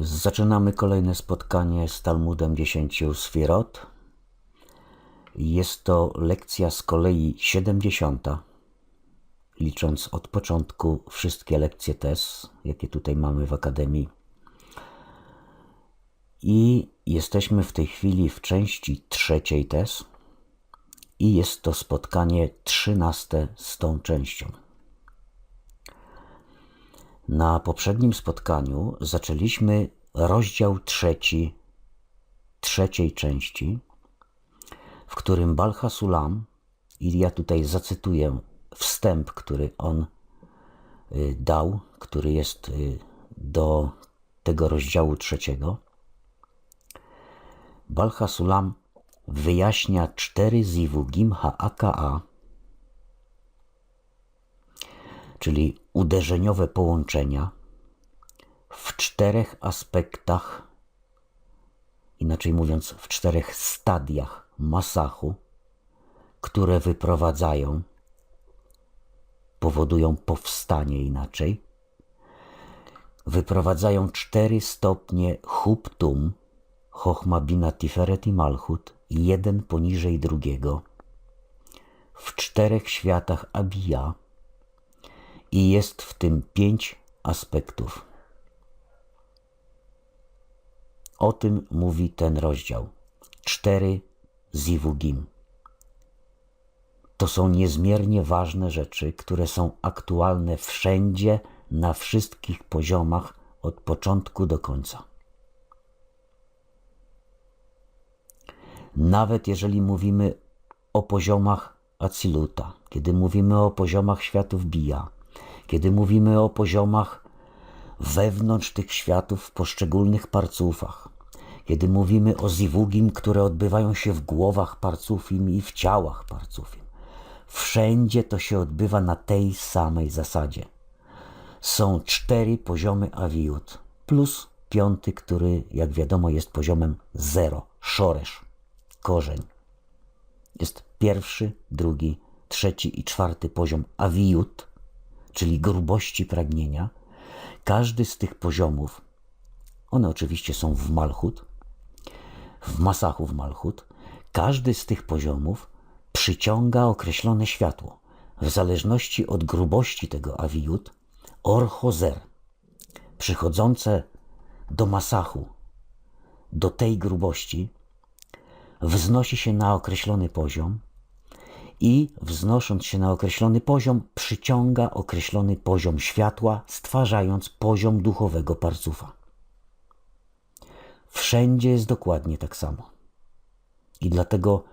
Zaczynamy kolejne spotkanie z Talmudem Dziesięciu Sfirot. Jest to lekcja z kolei 70, licząc od początku wszystkie lekcje TES, jakie tutaj mamy w Akademii. I jesteśmy w tej chwili w części trzeciej TES i jest to spotkanie trzynaste z tą częścią. Na poprzednim spotkaniu zaczęliśmy rozdział trzeci trzeciej części, w którym Balcha Sulam, i ja tutaj zacytuję wstęp, który on y, dał, który jest y, do tego rozdziału trzeciego. Balcha Sulam wyjaśnia cztery zivugim ha'aka, czyli uderzeniowe połączenia w czterech aspektach, inaczej mówiąc, w czterech stadiach masachu, które wyprowadzają, powodują powstanie inaczej, wyprowadzają cztery stopnie huptum, chochma bina tiferet i malchut, jeden poniżej drugiego, w czterech światach abija, i jest w tym pięć aspektów. O tym mówi ten rozdział. Cztery zivugim. To są niezmiernie ważne rzeczy, które są aktualne wszędzie, na wszystkich poziomach, od początku do końca. Nawet jeżeli mówimy o poziomach Aciluta, kiedy mówimy o poziomach światów Bija, kiedy mówimy o poziomach wewnątrz tych światów w poszczególnych parcufach, kiedy mówimy o ziwugim, które odbywają się w głowach parcufim i w ciałach parcufim. Wszędzie to się odbywa na tej samej zasadzie. Są cztery poziomy awiut, plus piąty, który, jak wiadomo, jest poziomem zero, szoresz, korzeń. Jest pierwszy, drugi, trzeci i czwarty poziom awiut, czyli grubości pragnienia. Każdy z tych poziomów, one oczywiście są w Malchut, w Masachu w Malchut, każdy z tych poziomów przyciąga określone światło. W zależności od grubości tego awiut, orchozer, przychodzące do Masachu, do tej grubości, wznosi się na określony poziom i wznosząc się na określony poziom, przyciąga określony poziom światła, stwarzając poziom duchowego parcufa. Wszędzie jest dokładnie tak samo. I dlatego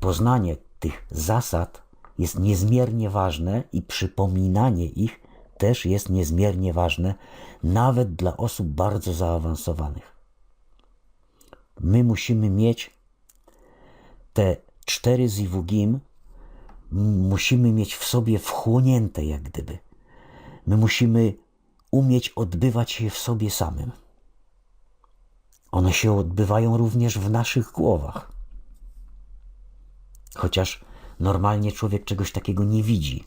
poznanie tych zasad jest niezmiernie ważne i przypominanie ich też jest niezmiernie ważne, nawet dla osób bardzo zaawansowanych. My musimy mieć te cztery zivugim musimy mieć w sobie wchłonięte, jak gdyby. My musimy umieć odbywać je w sobie samym. One się odbywają również w naszych głowach. Chociaż normalnie człowiek czegoś takiego nie widzi,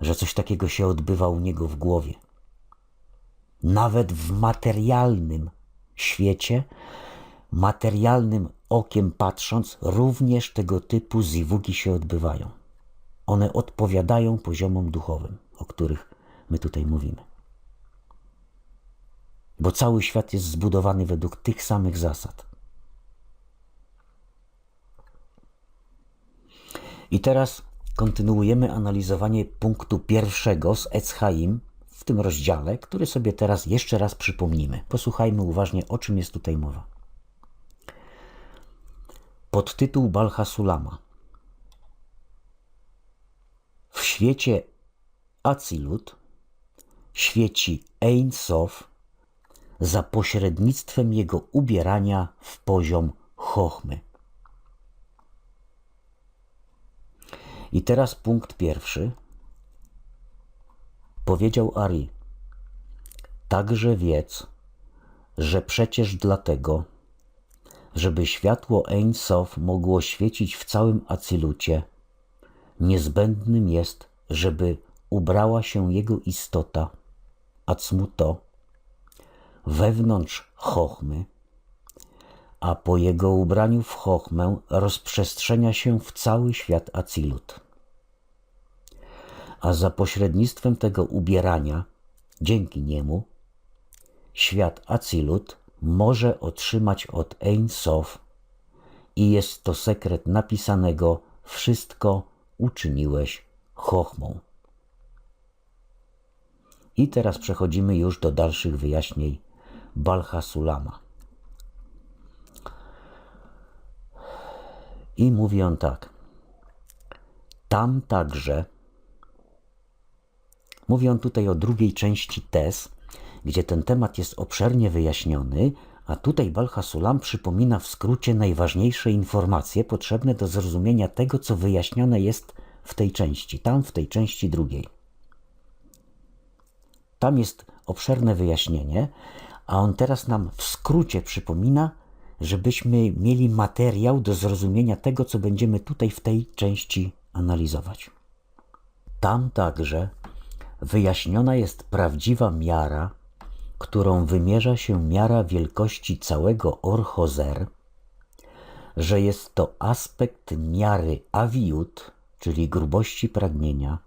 że coś takiego się odbywa u niego w głowie. Nawet w materialnym świecie, materialnym okiem patrząc, również tego typu ziwugi się odbywają. One odpowiadają poziomom duchowym, o których my tutaj mówimy. Bo cały świat jest zbudowany według tych samych zasad. I teraz kontynuujemy analizowanie punktu pierwszego z Echaim w tym rozdziale, który sobie teraz jeszcze raz przypomnimy. Posłuchajmy uważnie, o czym jest tutaj mowa. Podtytuł Balcha Sulama. W świecie Acilut świeci Ein Sof za pośrednictwem jego ubierania w poziom chochmy. I teraz punkt pierwszy. Powiedział Ari, także wiedz, że przecież dlatego, żeby światło Ein Sof mogło świecić w całym Acilucie, niezbędnym jest, żeby ubrała się jego istota, Acmuto, wewnątrz chochmy, a po jego ubraniu w chochmę rozprzestrzenia się w cały świat Acilut. A za pośrednictwem tego ubierania, dzięki niemu, świat Acilut może otrzymać od Ein Sof i jest to sekret napisanego wszystko uczyniłeś chochmą. I teraz przechodzimy już do dalszych wyjaśnień Balcha Sulama. I mówi on tak. Tam także, mówi on tutaj o drugiej części tez, gdzie ten temat jest obszernie wyjaśniony, a tutaj Balcha Sulam przypomina w skrócie najważniejsze informacje potrzebne do zrozumienia tego, co wyjaśnione jest w tej części, tam w tej części drugiej. Tam jest obszerne wyjaśnienie, a on teraz nam w skrócie przypomina, żebyśmy mieli materiał do zrozumienia tego, co będziemy tutaj w tej części analizować. Tam także wyjaśniona jest prawdziwa miara, którą wymierza się miara wielkości całego Orchozer, że jest to aspekt miary awiut, czyli grubości pragnienia,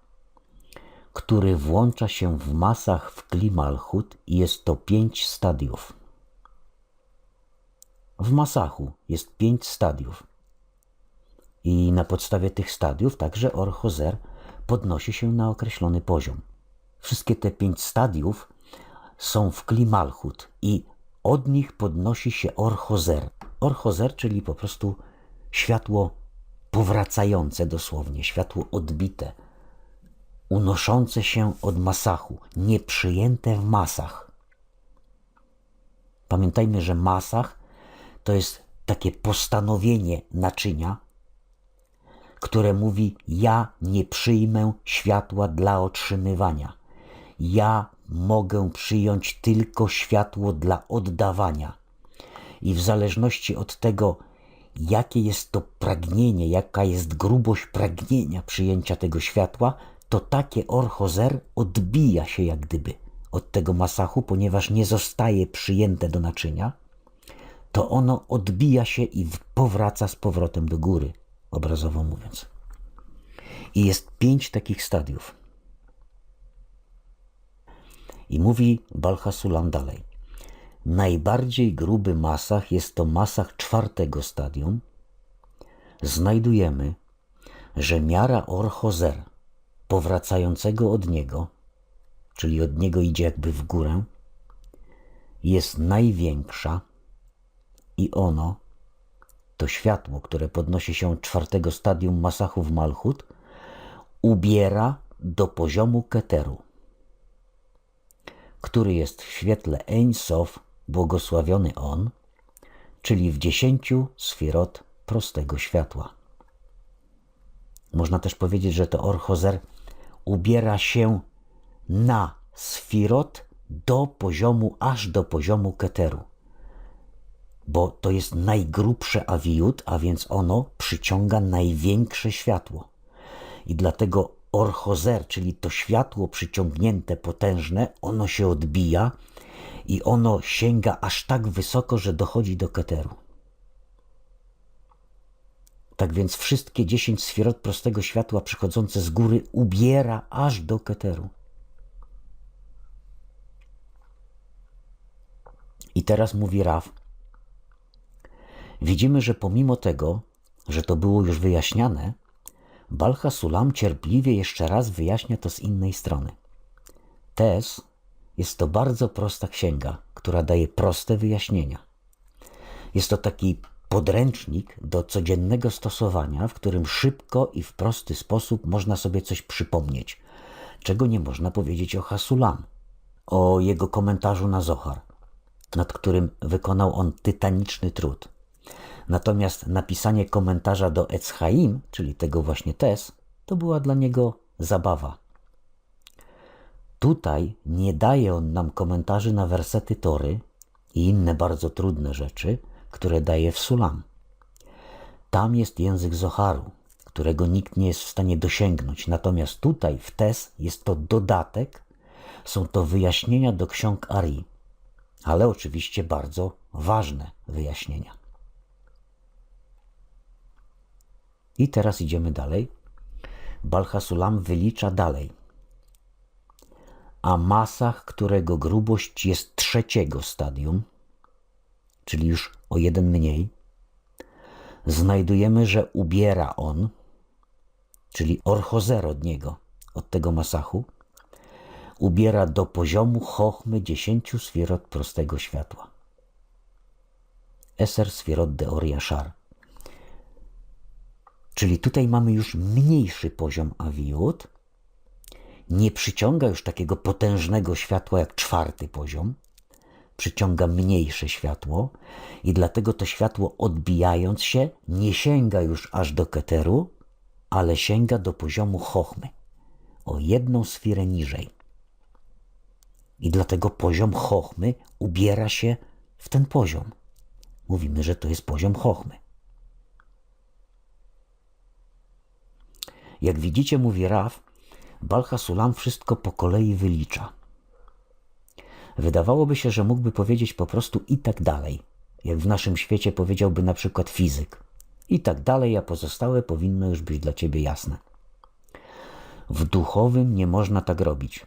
który włącza się w masach w klimalchut i jest to pięć stadiów. W masachu jest pięć stadiów. I na podstawie tych stadiów także Orchozer podnosi się na określony poziom. Wszystkie te pięć stadiów są w klimalchut i od nich podnosi się Orchozer. Orchozer, czyli po prostu światło powracające dosłownie, światło odbite, unoszące się od masachu, nieprzyjęte w masach. Pamiętajmy, że masach to jest takie postanowienie naczynia, które mówi: Ja nie przyjmę światła dla otrzymywania. Ja mogę przyjąć tylko światło dla oddawania. I w zależności od tego, jakie jest to pragnienie, jaka jest grubość pragnienia przyjęcia tego światła, to takie orchozer odbija się jak gdyby od tego masachu, ponieważ nie zostaje przyjęte do naczynia, to ono odbija się i powraca z powrotem do góry, obrazowo mówiąc. I jest pięć takich stadiów. I mówi Balhasulam dalej. Najbardziej gruby masach jest to masach czwartego stadium. Znajdujemy, że miara orchozer powracającego od niego, czyli od niego idzie jakby w górę, jest największa i ono, to światło, które podnosi się czwartego stadium Masachów Malchut, ubiera do poziomu Keteru, który jest w świetle Ein Sof, błogosławiony On, czyli w dziesięciu sfirot prostego światła. Można też powiedzieć, że to Orchozer ubiera się na sfirot do poziomu, aż do poziomu Keteru bo to jest najgrubsze awiut, a więc ono przyciąga największe światło. I dlatego orchozer, czyli to światło przyciągnięte, potężne, ono się odbija i ono sięga aż tak wysoko, że dochodzi do keteru. Tak więc wszystkie dziesięć sfirot prostego światła przychodzące z góry ubiera aż do keteru. I teraz mówi Raf, widzimy, że pomimo tego, że to było już wyjaśniane, Balcha Sulam cierpliwie jeszcze raz wyjaśnia to z innej strony. Tes jest to bardzo prosta księga, która daje proste wyjaśnienia. Jest to taki podręcznik do codziennego stosowania, w którym szybko i w prosty sposób można sobie coś przypomnieć, czego nie można powiedzieć o Hasulam, o jego komentarzu na Zohar, nad którym wykonał on tytaniczny trud. Natomiast napisanie komentarza do Etzchaim, czyli tego właśnie Tes, to była dla niego zabawa. Tutaj nie daje on nam komentarzy na wersety Tory i inne bardzo trudne rzeczy, które daje w Sulam. Tam jest język Zoharu, którego nikt nie jest w stanie dosięgnąć. Natomiast tutaj w Tes jest to dodatek, są to wyjaśnienia do ksiąg Ari. ale oczywiście bardzo ważne wyjaśnienia. I teraz idziemy dalej. Balhasulam wylicza dalej. A masach, którego grubość jest trzeciego stadium, czyli już o jeden mniej, znajdujemy, że ubiera on, czyli orchozer od niego, od tego masachu, ubiera do poziomu chochmy dziesięciu swirot prostego światła. Eser swirot de Oriashar. Czyli tutaj mamy już mniejszy poziom awiut, nie przyciąga już takiego potężnego światła jak czwarty poziom, przyciąga mniejsze światło i dlatego to światło odbijając się nie sięga już aż do keteru, ale sięga do poziomu chochmy, o jedną sfirę niżej. I dlatego poziom chochmy ubiera się w ten poziom. Mówimy, że to jest poziom chochmy. Jak widzicie, mówi Raf, Balcha Sulam wszystko po kolei wylicza. Wydawałoby się, że mógłby powiedzieć po prostu i tak dalej, jak w naszym świecie powiedziałby na przykład fizyk. I tak dalej, a pozostałe powinno już być dla ciebie jasne. W duchowym nie można tak robić.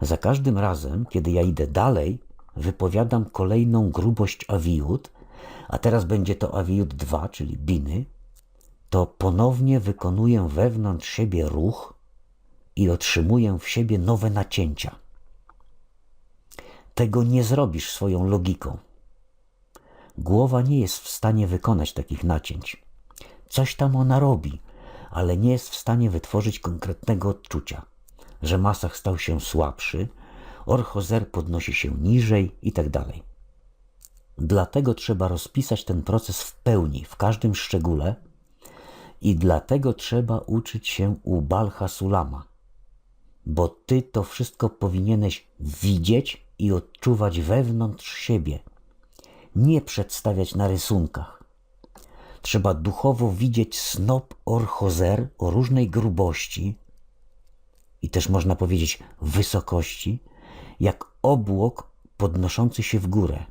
Za każdym razem, kiedy ja idę dalej, wypowiadam kolejną grubość awiut, a teraz będzie to awiut 2, czyli biny, to ponownie wykonuję wewnątrz siebie ruch i otrzymuję w siebie nowe nacięcia. Tego nie zrobisz swoją logiką. Głowa nie jest w stanie wykonać takich nacięć. Coś tam ona robi, ale nie jest w stanie wytworzyć konkretnego odczucia, że masach stał się słabszy, orchozer podnosi się niżej itd. Dlatego trzeba rozpisać ten proces w pełni, w każdym szczególe i dlatego trzeba uczyć się u Balcha Sulama, bo ty to wszystko powinieneś widzieć i odczuwać wewnątrz siebie, nie przedstawiać na rysunkach. Trzeba duchowo widzieć snop orchozer o różnej grubości i też można powiedzieć wysokości, jak obłok podnoszący się w górę,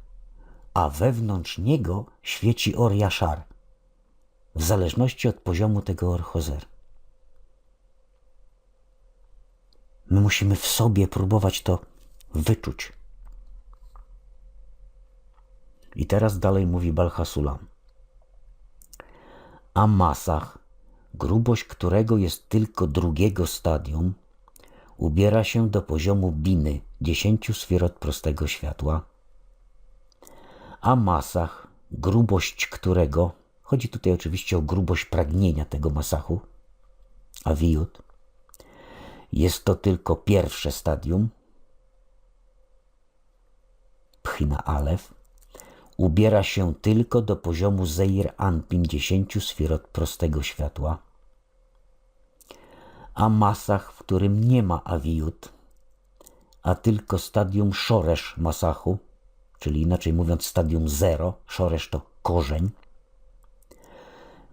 a wewnątrz niego świeci Oriaszar, w zależności od poziomu tego orchozer. My musimy w sobie próbować to wyczuć. I teraz dalej mówi Balhasulam. A masach, grubość którego jest tylko drugiego stadium, ubiera się do poziomu biny dziesięciu swirot prostego światła, a masach, grubość którego, chodzi tutaj oczywiście o grubość pragnienia tego masachu, a wiut, jest to tylko pierwsze stadium, pchina alef, ubiera się tylko do poziomu Zeir An 50 swirot prostego światła, a masach, w którym nie ma awiut, a tylko stadium szoresz masachu, czyli inaczej mówiąc stadium zero, szoresz to korzeń,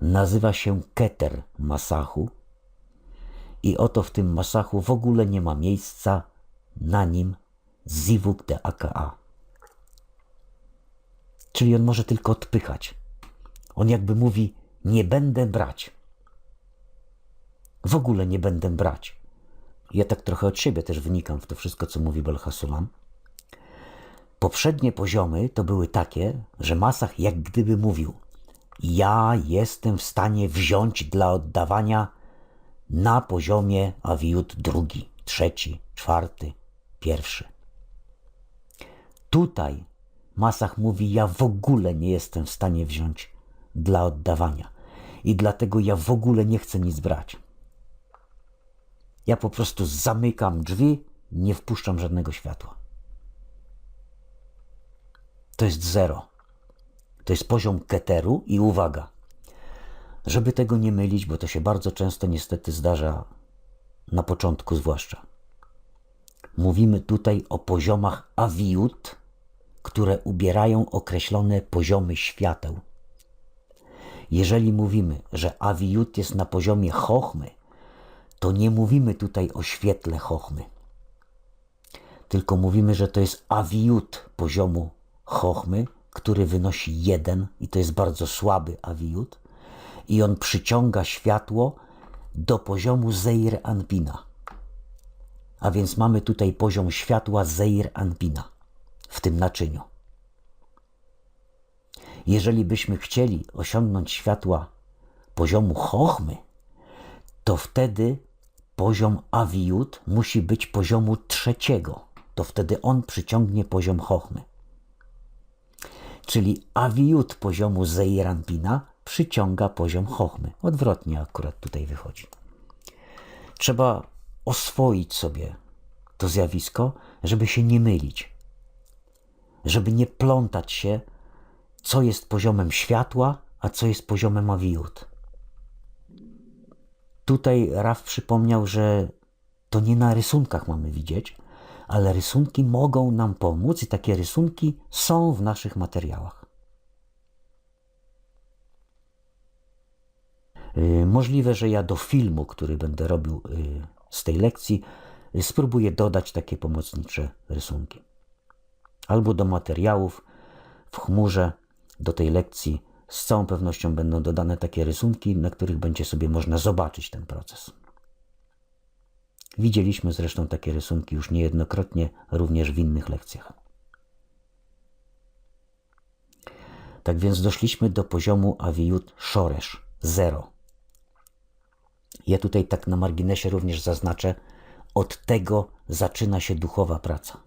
nazywa się keter masachu i oto w tym masachu w ogóle nie ma miejsca na nim zivuk de aka. Czyli on może tylko odpychać. On jakby mówi: Nie będę brać. W ogóle nie będę brać. Ja tak trochę od siebie też wynikam w to wszystko, co mówi Belhasulam. Poprzednie poziomy to były takie, że Masach jak gdyby mówił: Ja jestem w stanie wziąć dla oddawania na poziomie awiut drugi, trzeci, czwarty, pierwszy. Tutaj Masach mówi: Ja w ogóle nie jestem w stanie wziąć dla oddawania i dlatego ja w ogóle nie chcę nic brać. Ja po prostu zamykam drzwi, nie wpuszczam żadnego światła. To jest zero. To jest poziom keteru i uwaga, żeby tego nie mylić, bo to się bardzo często niestety zdarza na początku zwłaszcza. Mówimy tutaj o poziomach awiut, które ubierają określone poziomy świateł. Jeżeli mówimy, że awiut jest na poziomie chochmy, to nie mówimy tutaj o świetle chochmy. tylko mówimy, że to jest awiut poziomu chochmy, który wynosi jeden i to jest bardzo słaby awiut i on przyciąga światło do poziomu Zeir Anpina. A więc mamy tutaj poziom światła Zeir Anpina w tym naczyniu. Jeżeli byśmy chcieli osiągnąć światła poziomu chochmy, to wtedy poziom awiut musi być poziomu trzeciego. To wtedy on przyciągnie poziom chochmy. Czyli awiut poziomu Zeiranpina przyciąga poziom chochmy. Odwrotnie akurat tutaj wychodzi. Trzeba oswoić sobie to zjawisko, żeby się nie mylić. Żeby nie plątać się, co jest poziomem światła, a co jest poziomem awiut. Tutaj Raf przypomniał, że to nie na rysunkach mamy widzieć, ale rysunki mogą nam pomóc i takie rysunki są w naszych materiałach. Y, Możliwe, że ja do filmu, który będę robił y, z tej lekcji, y, spróbuję dodać takie pomocnicze rysunki. Albo do materiałów w chmurze do tej lekcji z całą pewnością będą dodane takie rysunki, na których będzie sobie można zobaczyć ten proces. Widzieliśmy zresztą takie rysunki już niejednokrotnie, również w innych lekcjach. Tak więc doszliśmy do poziomu Aviut Szoresz 0. Ja tutaj tak na marginesie również zaznaczę, od tego zaczyna się duchowa praca.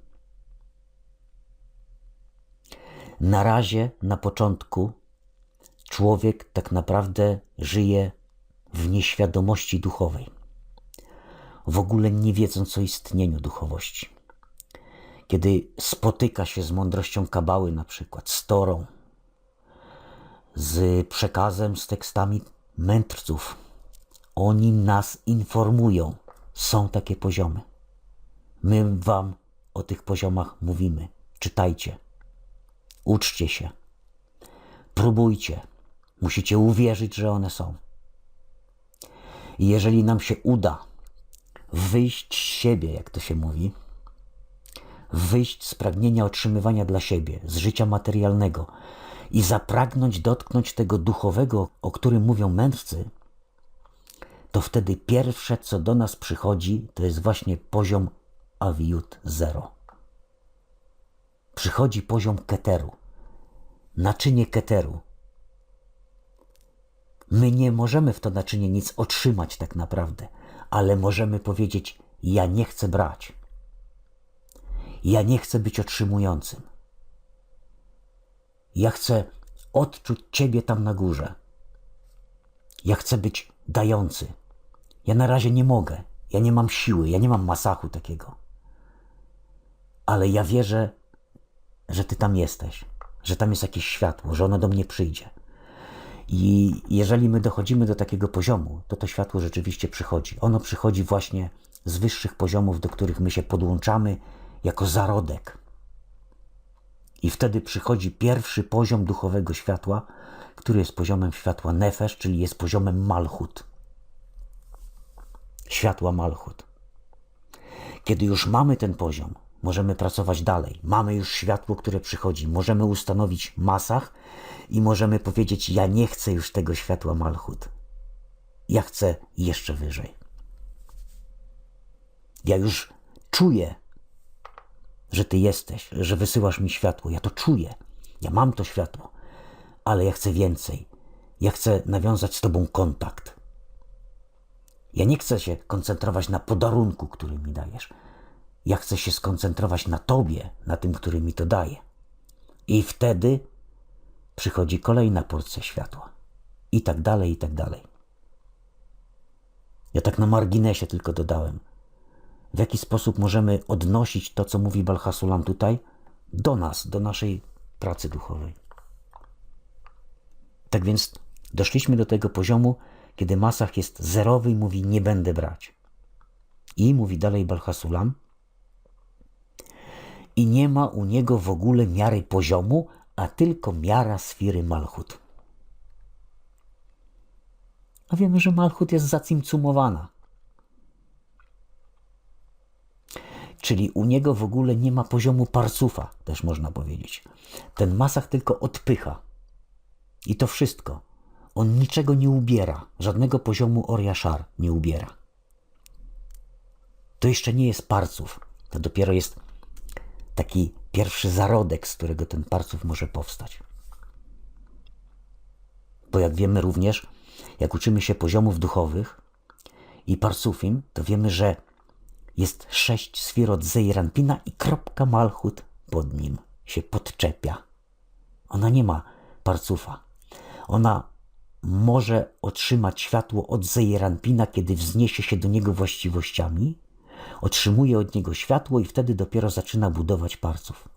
Na razie, na początku, człowiek tak naprawdę żyje w nieświadomości duchowej, w ogóle nie wiedząc o istnieniu duchowości. Kiedy spotyka się z mądrością kabały, na przykład z Torą, z przekazem, z tekstami mędrców, oni nas informują. Są takie poziomy. My wam o tych poziomach mówimy. Czytajcie. Uczcie się. Próbujcie. Musicie uwierzyć, że one są. I jeżeli nam się uda wyjść z siebie, jak to się mówi, wyjść z pragnienia otrzymywania dla siebie, z życia materialnego i zapragnąć dotknąć tego duchowego, o którym mówią mędrcy, to wtedy pierwsze, co do nas przychodzi, to jest właśnie poziom awiut zero. Przychodzi poziom keteru, naczynie keteru. My nie możemy w to naczynie nic otrzymać tak naprawdę, ale możemy powiedzieć: Ja nie chcę brać. Ja nie chcę być otrzymującym. Ja chcę odczuć Ciebie tam na górze. Ja chcę być dający. Ja na razie nie mogę. Ja nie mam siły, ja nie mam masachu takiego. Ale ja wierzę, że Ty tam jesteś, że tam jest jakieś światło, że ono do mnie przyjdzie. I jeżeli my dochodzimy do takiego poziomu, to to światło rzeczywiście przychodzi. Ono przychodzi właśnie z wyższych poziomów, do których my się podłączamy jako zarodek. I wtedy przychodzi pierwszy poziom duchowego światła, który jest poziomem światła nefesz, czyli jest poziomem malchut. Światła malchut. Kiedy już mamy ten poziom, możemy pracować dalej. Mamy już światło, które przychodzi. Możemy ustanowić masach i możemy powiedzieć: Ja nie chcę już tego światła malchut. Ja chcę jeszcze wyżej. Ja już czuję, że Ty jesteś, że wysyłasz mi światło. Ja to czuję. Ja mam to światło, ale ja chcę więcej. Ja chcę nawiązać z Tobą kontakt. Ja nie chcę się koncentrować na podarunku, który mi dajesz. Ja chcę się skoncentrować na Tobie, na tym, który mi to daje. I wtedy przychodzi kolejna porcja światła. I tak dalej, i tak dalej. Ja tak na marginesie tylko dodałem. W jaki sposób możemy odnosić to, co mówi Balhasulam tutaj, do nas, do naszej pracy duchowej. Tak więc doszliśmy do tego poziomu, kiedy Masach jest zerowy i mówi: Nie będę brać. I mówi dalej Balhasulam, i nie ma u niego w ogóle miary poziomu, a tylko miara sfiry Malchut. A wiemy, że Malchut jest zacimcumowana. Czyli u niego w ogóle nie ma poziomu parcufa, też można powiedzieć. Ten masach tylko odpycha. I to wszystko. On niczego nie ubiera, żadnego poziomu oriaszar nie ubiera. To jeszcze nie jest parców. To dopiero jest taki pierwszy zarodek, z którego ten parców może powstać. Bo jak wiemy również, jak uczymy się poziomów duchowych i parcufim, to wiemy, że jest sześć sfirot Zeiranpina i kropka Malchut pod nim się podczepia. Ona nie ma parcufa. Ona może otrzymać światło od Zeiranpina, kiedy wzniesie się do niego właściwościami, otrzymuje od niego światło i wtedy dopiero zaczyna budować parców.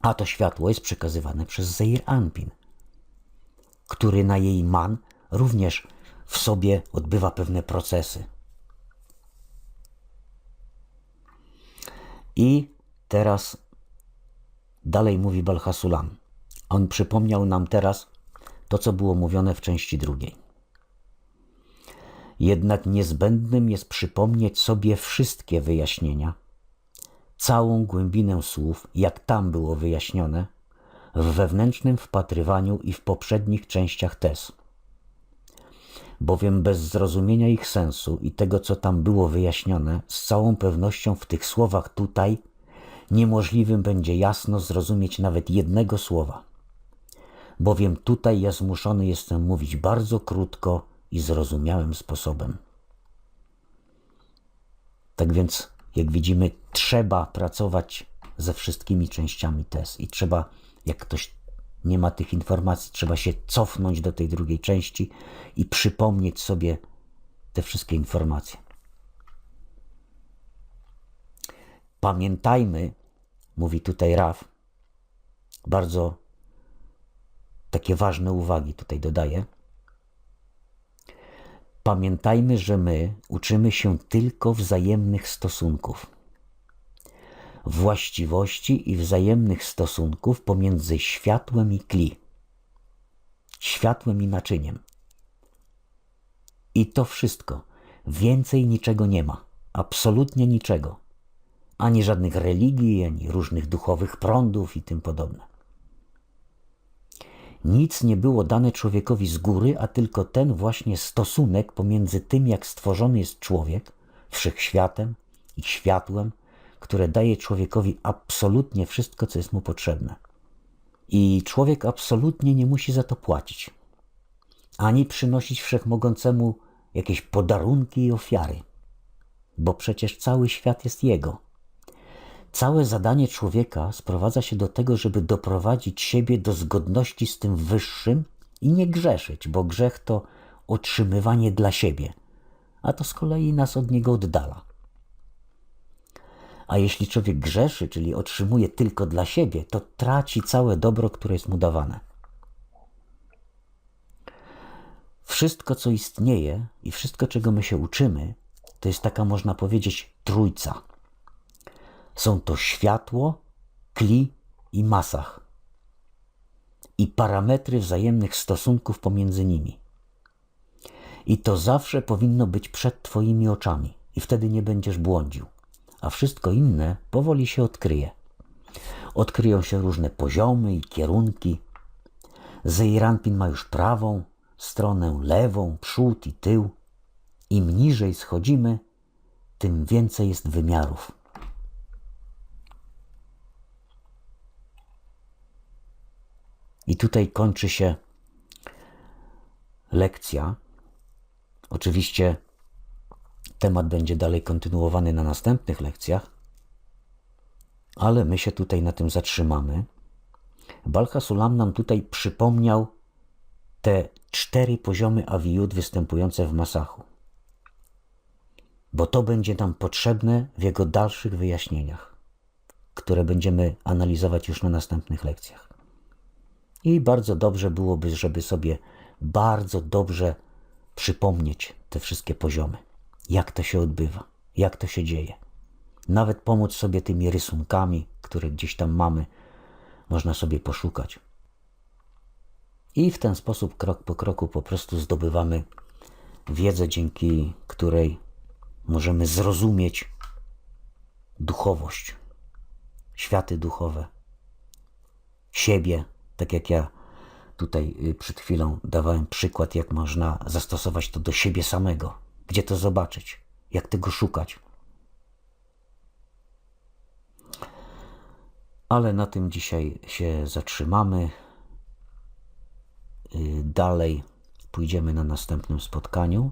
A to światło jest przekazywane przez Zeir Anpin, który na jej man również w sobie odbywa pewne procesy. I teraz dalej mówi Balhasulam. On przypomniał nam teraz to, co było mówione w części drugiej. Jednak niezbędnym jest przypomnieć sobie wszystkie wyjaśnienia, całą głębinę słów, jak tam było wyjaśnione, w wewnętrznym wpatrywaniu i w poprzednich częściach tez. Bowiem bez zrozumienia ich sensu i tego, co tam było wyjaśnione, z całą pewnością w tych słowach tutaj niemożliwym będzie jasno zrozumieć nawet jednego słowa. Bowiem tutaj ja zmuszony jestem mówić bardzo krótko i zrozumiałym sposobem. Tak więc, jak widzimy, trzeba pracować ze wszystkimi częściami tez i trzeba, jak ktoś nie ma tych informacji, trzeba się cofnąć do tej drugiej części i przypomnieć sobie te wszystkie informacje. Pamiętajmy, mówi tutaj Raf, bardzo takie ważne uwagi tutaj dodaję. Pamiętajmy, że my uczymy się tylko wzajemnych stosunków, właściwości i wzajemnych stosunków pomiędzy światłem i kli, światłem i naczyniem. I to wszystko. Więcej niczego nie ma. Absolutnie niczego. Ani żadnych religii, ani różnych duchowych prądów i tym podobne. Nic nie było dane człowiekowi z góry, a tylko ten właśnie stosunek pomiędzy tym, jak stworzony jest człowiek, wszechświatem i światłem, które daje człowiekowi absolutnie wszystko, co jest mu potrzebne. I człowiek absolutnie nie musi za to płacić, ani przynosić wszechmogącemu jakieś podarunki i ofiary, bo przecież cały świat jest jego. Całe zadanie człowieka sprowadza się do tego, żeby doprowadzić siebie do zgodności z tym wyższym i nie grzeszyć, bo grzech to otrzymywanie dla siebie, a to z kolei nas od niego oddala. A jeśli człowiek grzeszy, czyli otrzymuje tylko dla siebie, to traci całe dobro, które jest mu dawane. Wszystko, co istnieje i wszystko, czego my się uczymy, to jest taka, można powiedzieć, trójca. Są to światło, kli i masach. I parametry wzajemnych stosunków pomiędzy nimi. I to zawsze powinno być przed Twoimi oczami, i wtedy nie będziesz błądził. A wszystko inne powoli się odkryje. Odkryją się różne poziomy i kierunki. Zeiranpin ma już prawą stronę, lewą, przód i tył. Im niżej schodzimy, tym więcej jest wymiarów. I tutaj kończy się lekcja. Oczywiście temat będzie dalej kontynuowany na następnych lekcjach, ale my się tutaj na tym zatrzymamy. Balcha Sulam nam tutaj przypomniał te cztery poziomy awiyut występujące w Masachu, bo to będzie nam potrzebne w jego dalszych wyjaśnieniach, które będziemy analizować już na następnych lekcjach. I bardzo dobrze byłoby, żeby sobie bardzo dobrze przypomnieć te wszystkie poziomy. Jak to się odbywa, jak to się dzieje. Nawet pomóc sobie tymi rysunkami, które gdzieś tam mamy, można sobie poszukać. I w ten sposób, krok po kroku, po prostu zdobywamy wiedzę, dzięki której możemy zrozumieć duchowość, światy duchowe, siebie, tak jak ja tutaj y, przed chwilą dawałem przykład, jak można zastosować to do siebie samego. Gdzie to zobaczyć? Jak tego szukać? Ale na tym dzisiaj się zatrzymamy. Y, Dalej pójdziemy na następnym spotkaniu.